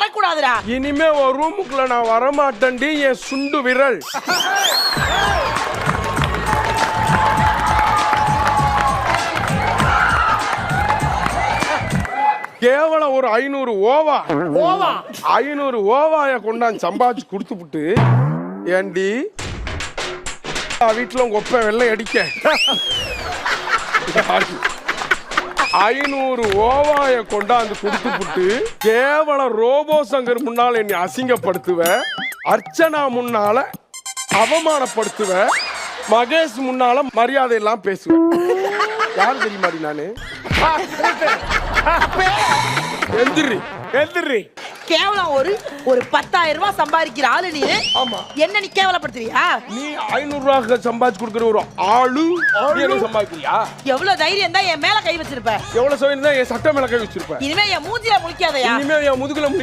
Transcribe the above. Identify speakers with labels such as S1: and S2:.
S1: வரக்கூடாதுடா.
S2: இனிமே ஒரு ரூமுக்குள்ள நான் வரமாட்டேன்டி என் சுண்டு விரல். கேவலம் ஒரு ஐநூறு ஓவா.
S1: ஓவா?
S2: ஐநூறு ஓவாய கொண்டாந்து சம்பாதிச்சு கொடுத்துப்புட்டு ஏண்டி? வீட்டுல உங்க ஒப்ப வெள்ளை அடிக்க. ஐநூறு ஓவாய கொண்டாந்து கொடுத்துப்புட்டு கேவலம் ரோபோ சங்கர் முன்னால என்னை அசிங்கப்படுத்துவ அர்ச்சனா முன்னால அவமானப்படுத்துவ மகேஷ் முன்னால மரியாதை எல்லாம் பேசுவேன் யார் தெரியுமாடி நானு? எந்திரி எந்திரி.
S1: கேவலம் ஒரு ஒரு பத்தாயிரம் ரூபாய் சம்பாதிக்கிற ஆளு நீ.
S2: ஆமா.
S1: என்ன நீ கேவலப்படுத்துவியா?
S2: நீ ஐநூறு ரூபாய்க்கு சம்பாதிச்சு கொடுக்குற ஒரு ஆளு என்ன சம்பாதிக்கிறியா?
S1: எவ்வளவு தைரியம் தான் என் மேல கை வச்சிருப்ப.
S2: எவ்வளவு சோயம் தான் என் சட்டை மேல கை வச்சிருப்ப.
S1: இனிமே என் மூஞ்சில முழிக்காதயா?
S2: இனிமே என் முதுகுல